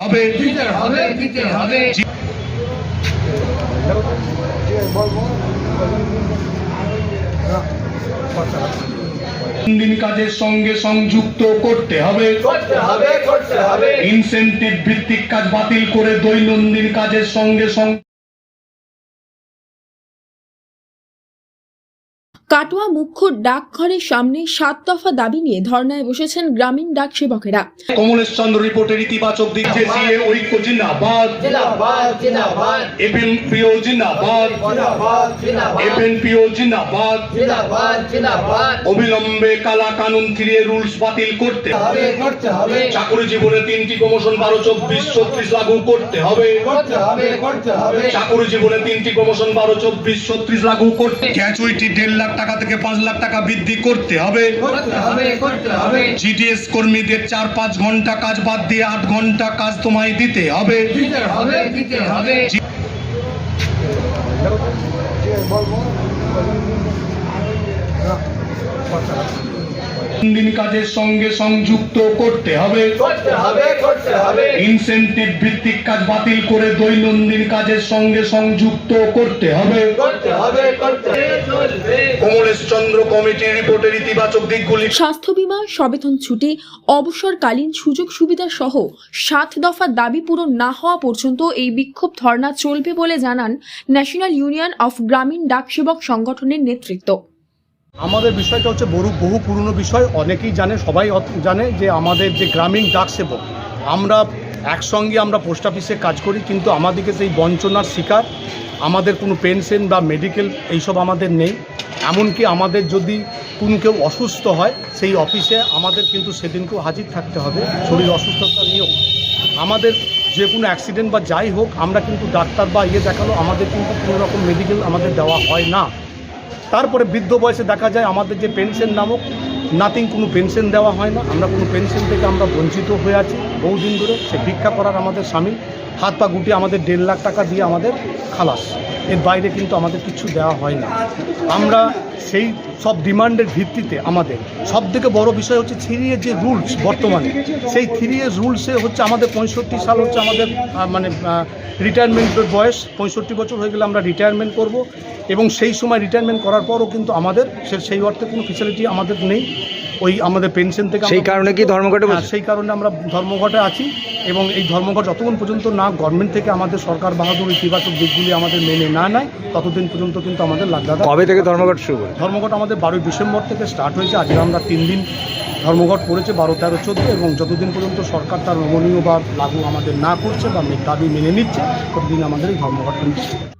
হবে দিতে হবে দিতে হবে। দিন কাজের সঙ্গে সংযুক্ত করতে হবে? করতে হবে ইনসেন্টিভ ভিত্তিক কাজ বাতিল করে দৈনন্দিন কাজের সঙ্গে কাটোয়া মুখ্য ডাকঘরের সামনে সাত দফা দাবি নিয়ে ধর্নায় বসেছেন গ্রামীণ ডাক সেবকেরা। কমলেশ চন্দ্র রিপোর্টের ইতিবাচক দিক যে সিএ ঐক্য জিন্দাবাদ। জিন্দাবাদ জিন্দাবাদ। এবিএমপিও জিন্দাবাদ। জিন্দাবাদ জিন্দাবাদ। এবিএনপিও জিন্দাবাদ। জিন্দাবাদ জিন্দাবাদ। অবিলম্বে কালা কানুন ফিরিয়ে রুলস বাতিল করতে হবে। হবে করতে হবে। চাকরি জীবনে তিনটি প্রমোশন বারো চব্বিশ ছত্রিশ লাগু করতে হবে। করতে হবে করতে হবে। চাকরি জীবনে তিনটি প্রমোশন বারো চব্বিশ ছত্রিশ লাগু করতে গ্র্যাচুইটি দেড় লাখ টাকা থেকে পাঁচ লাখ টাকা বৃদ্ধি করতে হবে। করতে হবে করতে হবে। জিডিএস কর্মীদের চার পাঁচ ঘণ্টা কাজ বাদ দিয়ে আট ঘণ্টা কাজ তোমায় দিতে হবে। দিতে হবে দিতে হবে। দিন কাজের সঙ্গে সংযুক্ত করতে হবে। করতে হবে করতে হবে। ইনসেন্টিভ ভিত্তিক কাজ বাতিল করে দৈনন্দিন কাজের সঙ্গে সংযুক্ত করতে হবে। করতে হবে করতে কমলেশ চন্দ্র কমিটির রিপোর্টের ইতিবাচক দিকগুলি স্বাস্থ্য বীমা সবেতন ছুটি অবসরকালীন সুযোগ সুবিধা সহ সাত দফা দাবি পূরণ না হওয়া পর্যন্ত এই বিক্ষোভ ধর্ণা চলবে বলে জানান ন্যাশনাল ইউনিয়ন অফ গ্রামীণ ডাকসেবক সংগঠনের নেতৃত্ব। আমাদের বিষয়টা হচ্ছে বহু বহু পুরনো বিষয়। অনেকেই জানে, সবাই জানে যে আমাদের যে গ্রামীণ ডাক সেবক, আমরা একসঙ্গে আমরা পোস্ট অফিসে কাজ করি, কিন্তু আমাদেরকে সেই বঞ্চনার শিকার। আমাদের কোনো পেনশন বা মেডিকেল এইসব আমাদের নেই। এমনকি আমাদের যদি কোনো কেউ অসুস্থ হয়, সেই অফিসে আমাদের কিন্তু সেদিনকেও হাজির থাকতে হবে। শরীর অসুস্থতা নিয়েও। আমাদের যে কোনো অ্যাক্সিডেন্ট বা যাই হোক, আমরা কিন্তু ডাক্তার বা ইয়ে দেখাল আমাদের কিন্তু কোনো রকম মেডিকেল আমাদের দেওয়া হয় না। তারপরে বৃদ্ধ বয়সে দেখা যায় আমাদের যে পেনশন নামক নাতিং কোনো পেনশন দেওয়া হয় না। আমরা কোনো পেনশন থেকে আমরা বঞ্চিত হয়ে আছি বহুদিন ধরে। সে ভিক্ষা করার আমাদের স্বামী, হাত পা গুটি আমাদের দেড় লাখ টাকা দিয়ে আমাদের খালাস। এর বাইরে কিন্তু আমাদের কিছু দেওয়া হয় না। আমরা সেই সব ডিমান্ডের ভিত্তিতে আমাদের সব থেকে বড় বিষয় হচ্ছে থ্রি এর যে রুলস বর্তমানে, সেই থ্রি এর রুলসে হচ্ছে আমাদের পঁয়ষট্টি সাল হচ্ছে আমাদের মানে রিটায়ারমেন্টের বয়স। পঁয়ষট্টি বছর হয়ে গেলে আমরা রিটায়ারমেন্ট করব এবং সেই সময় রিটায়ারমেন্ট করার পরও কিন্তু আমাদের সেই অর্থে কোনো ফেসিলিটি আমাদের নেই। ওই আমাদের পেনশন থেকে সেই কারণে কি ধর্মঘটে হ্যাঁ, সেই কারণে আমরা ধর্মঘটে আছি এবং এই ধর্মঘট যতক্ষণ পর্যন্ত না গভর্নমেন্ট থেকে আমাদের সরকার বাহাদুর ইতিবাচক দিকগুলি আমাদের মেনে না নেয় ততদিন পর্যন্ত কিন্তু আমাদের লাগদাদা কবে থেকে ধর্মঘট শুরু করে ধর্মঘট আমাদের বারোই ডিসেম্বর থেকে স্টার্ট হয়েছে। আজকে আমরা তিন দিন ধর্মঘট করেছে বারো তেরো চোদ্দ এবং যতদিন পর্যন্ত সরকার তার নমনীয় বা লাগু আমাদের না করছে বা দাবি মেনে নিচ্ছে ততদিন আমাদের এই ধর্মঘট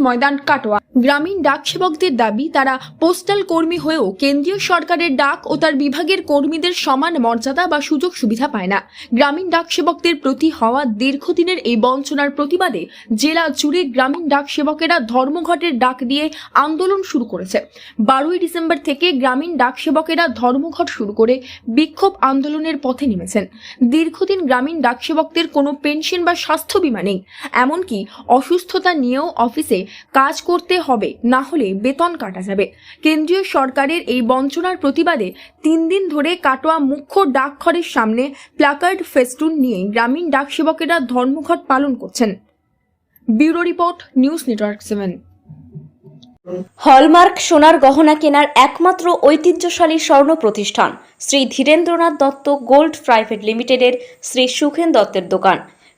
ময়দান কাটোয়া। গ্রামীণ ডাক সেবকদের দাবি, তারা পোস্টাল কর্মী হয়েও কেন্দ্রীয় সরকারের ডাক ও তার বিভাগের কর্মীদের সমান মর্যাদা বা সুযোগ সুবিধা পায় না। গ্রামীণ ডাক সেবকদের প্রতি হওয়া দীর্ঘদিনের এই বঞ্চনার প্রতিবাদে জেলা জুড়ে গ্রামীণ ডাক সেবকেরা ধর্মঘটের ডাক দিয়ে আন্দোলন শুরু করেছে। বারোই ডিসেম্বর থেকে গ্রামীণ ডাক সেবকেরা ধর্মঘট শুরু করে বিক্ষোভ আন্দোলনের পথে নেমেছেন। দীর্ঘদিন গ্রামীণ ডাক সেবকদের কোনো পেনশন বা স্বাস্থ্য বীমা নেই। এমনকি অসুস্থতা নিয়েও অফিসে কাজ করতে হবে, না হলে বেতন কাটা যাবে। কেন্দ্রীয় সরকারের এই বঞ্চনার প্রতিবাদে তিন দিন ধরে কাটোয়া মুখ্য ডাকঘরের সামনে প্ল্যাকার্ড ফেস্টুন নিয়ে গ্রামীণ ডাক সেবকেরা ধর্মঘট পালন করছেন। Bureau report, news network seven. Hallmark সোনার গহনা কেনার একমাত্র ঐতিহ্যশালী স্বর্ণ প্রতিষ্ঠান, শ্রী ধীরেন্দ্রনাথ দত্ত গোল্ড প্রাইভেট লিমিটেডের শ্রী সুখেন দত্তের দোকান।